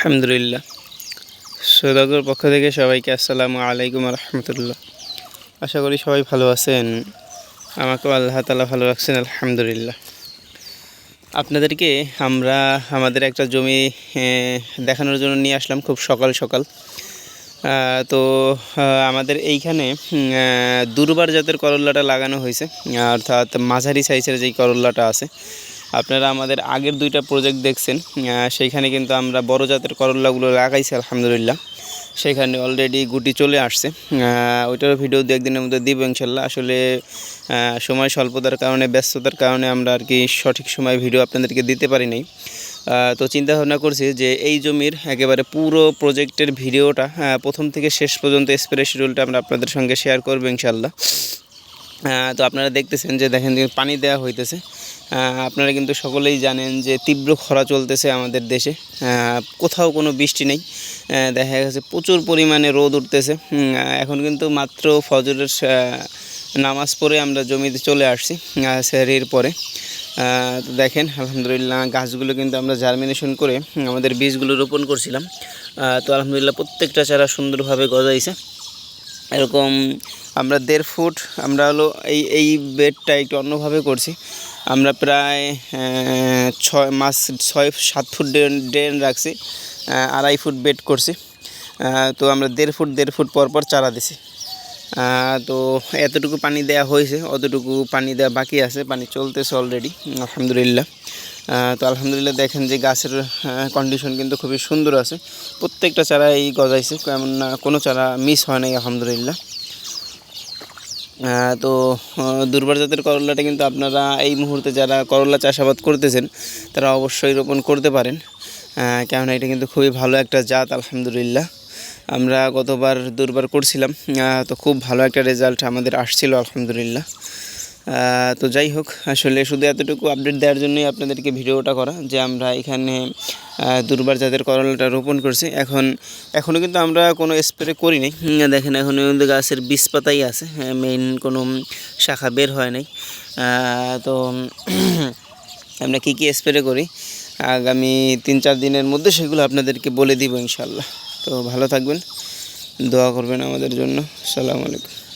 আলহামদুলিল্লাহ। সৌদাগর পক্ষ থেকে সবাইকে আসসালামু আলাইকুম রহমতুল্লাহ। আশা করি সবাই ভালো আছেন। আমাকেও আল্লাহ তালা ভালো রাখছেন, আলহামদুলিল্লাহ। আপনাদেরকে আমরা আমাদের একটা জমি দেখানোর জন্য নিয়ে আসলাম খুব সকাল সকাল। তো আমাদের এইখানে দুর্বার জাতের করল্লাটা লাগানো হয়েছে। অর্থাৎ মাঝারি সাইজের যেই করল্লাটা আছে আপনারা আমাদের আগের দুইটা প্রজেক্ট দেখছেন সেইখানে কিন্তু আমরা বড় জাতের করল্লাগুলো লাগাইছি, আলহামদুলিল্লাহ। সেখানে অলরেডি গুটি চলে আসছে। ওইটারও ভিডিও দু একদিনের মধ্যে দিব ইনশাল্লাহ। আসলে সময় স্বল্পতার কারণে, ব্যস্ততার কারণে আমরা আর কি সঠিক সময় ভিডিও আপনাদেরকে দিতে পারি নাই। তো চিন্তা ভাবনা করছি যে এই জমির একেবারে পুরো প্রজেক্টের ভিডিওটা প্রথম থেকে শেষ পর্যন্ত স্প্রে শিডিউলটা আমরা আপনাদের সঙ্গে শেয়ার করব ইনশাল্লাহ। তো আপনারা দেখতেছেন যে দেখেন পানি দেওয়া হইতেছে। আপনারা কিন্তু সকলেই জানেন যে তীব্র খরা চলতেছে আমাদের দেশে। কোথাও কোনো বৃষ্টি নেই। দেখা গেছে প্রচুর পরিমাণে রোদ উঠতেছে। এখন কিন্তু মাত্র ফজরের নামাজ পড়ে আমরা জমিতে চলে আসছি সেহরির পরে। তো দেখেন, আলহামদুলিল্লাহ গাছগুলো কিন্তু আমরা জার্মিনেশন করে আমাদের বীজগুলো রোপণ করছিলাম। তো আলহামদুলিল্লাহ প্রত্যেকটা চারা সুন্দরভাবে গজাইছে। এরকম আমরা দেড় ফুট, আমরা হলো এই এই বেডটা একটু অন্যভাবে করছি। আমরা প্রায় ছয় মাস, ছয়, সাত ফুট ড্রেন রাখছি আড়াই ফুট বেড করছি। তো আমরা দেড় ফুট দেড় ফুট পর পর চারা দিছি। তো এতটুকু পানি দেওয়া হয়েছে, অতটুকু পানি দেওয়া বাকি আছে, পানি চলতেছে অলরেডি আলহামদুলিল্লাহ। তো আলহামদুলিল্লাহ দেখেন যে গাছের কন্ডিশন কিন্তু খুবই সুন্দর আছে। প্রত্যেকটা চারা এই গজাইছে, কেমন না কোনো চারা মিস হয় নাই, আলহামদুলিল্লাহ। তো দুর্বার জাতের করলাটা কিন্তু আপনারা এই মুহূর্তে যারা করলা চাষাবাদ করতেছেন, তারা অবশ্যই রোপণ করতে পারেন। কেননা এটা কিন্তু খুবই ভালো একটা জাত, আলহামদুলিল্লাহ। আমরা গতবার দুর্বার করছিলাম তো খুব ভালো একটা রেজাল্ট আমাদের আসছিল, আলহামদুলিল্লাহ। তো যাই হোক আসলে শুধু এতটুকু আপডেট দেওয়ার জন্যই আপনাদেরকে ভিডিওটা করা যে আমরা এখানে দুর্বার জাতের করলাটা রোপণ করছি এখন এখনও কিন্তু আমরা কোনো স্প্রে করিনি হুম, দেখেন এখন কিন্তু গাছের বীজ পাতাই আছে মেইন কোনো শাখা বের হয় নাই। তো আমরা কী কী স্প্রে করি? আগামী তিন চার দিনের মধ্যে সেগুলো আপনাদেরকে বলে দিব ইনশাল্লাহ। তো ভালো থাকবেন দোয়া করবেন আমাদের জন্য। সালাম আলাইকুম।